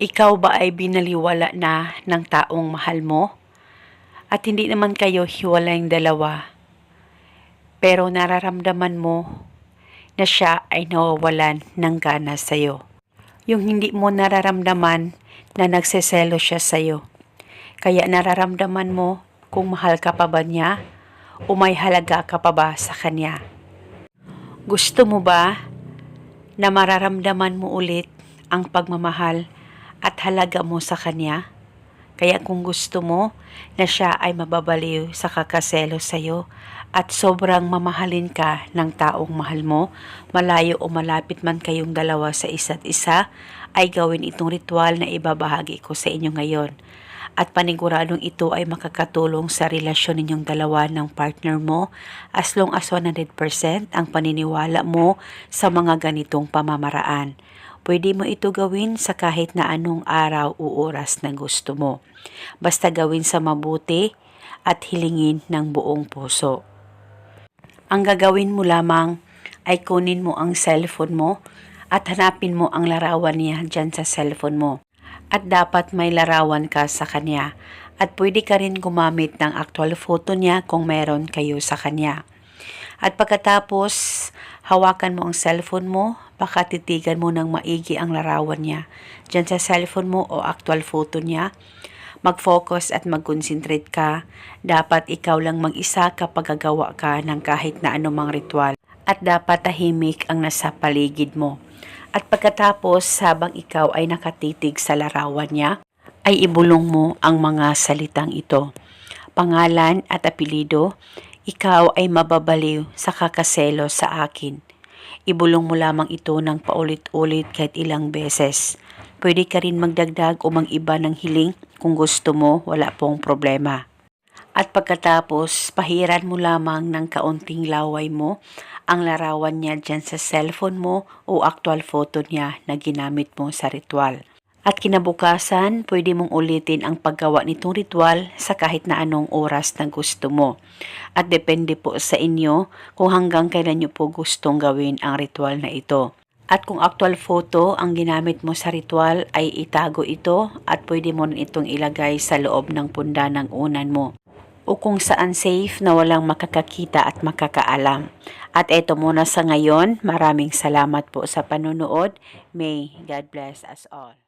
Ikaw ba ay binaliwala na ng taong mahal mo? At hindi naman kayo hiwalayang dalawa. Pero nararamdaman mo na siya ay nawawalan ng gana sa'yo. Yung hindi mo nararamdaman na nagseselo siya sa'yo. Kaya nararamdaman mo kung mahal ka pa ba niya o may halaga ka pa ba sa kanya. Gusto mo ba na mararamdaman mo ulit ang pagmamahal at halaga mo sa kanya? Kaya kung gusto mo na siya ay mababaliw sa kakaselo sa'yo at sobrang mamahalin ka ng taong mahal mo, malayo o malapit man kayong dalawa sa isa't isa, ay gawin itong ritual na ibabahagi ko sa inyo ngayon. At paniguradong ito ay makakatulong sa relasyon ninyong dalawa ng partner mo as long as 100% ang paniniwala mo sa mga ganitong pamamaraan. Pwede mo ito gawin sa kahit na anong araw o oras na gusto mo. Basta gawin sa mabuti at hilingin ng buong puso. Ang gagawin mo lamang ay kunin mo ang cellphone mo at hanapin mo ang larawan niya dyan sa cellphone mo. At dapat may larawan ka sa kanya. At pwede ka rin gumamit ng actual photo niya kung meron kayo sa kanya. At pagkatapos, hawakan mo ang cellphone mo, baka titigan mo ng maigi ang larawan niya. Diyan sa cellphone mo o actual photo niya, mag-focus at mag-concentrate ka. Dapat ikaw lang mag-isa kapag gagawa ka ng kahit na anumang ritual. At dapat tahimik ang nasa paligid mo. At pagkatapos, habang ikaw ay nakatitig sa larawan niya, ay ibulong mo ang mga salitang ito. Pangalan at apelido, ikaw ay mababaliw sa kakaselo sa akin. Ibulong mo lamang ito ng paulit-ulit kahit ilang beses. Pwede ka rin magdagdag o mang-iba ng hiling kung gusto mo, wala pong problema. At pagkatapos, pahiran mo lamang ng kaunting laway mo ang larawan niya dyan sa cellphone mo o actual photo niya na ginamit mo sa ritual. At kinabukasan, pwede mong ulitin ang paggawa nitong ritual sa kahit na anong oras na gusto mo. At depende po sa inyo kung hanggang kailan nyo po gustong gawin ang ritual na ito. At kung actual photo ang ginamit mo sa ritual ay itago ito at pwede mo rin itong ilagay sa loob ng punda ng unan mo o kung saan safe na walang makakakita at makakaalam. At eto muna sa ngayon, maraming salamat po sa panonood. May God bless us all.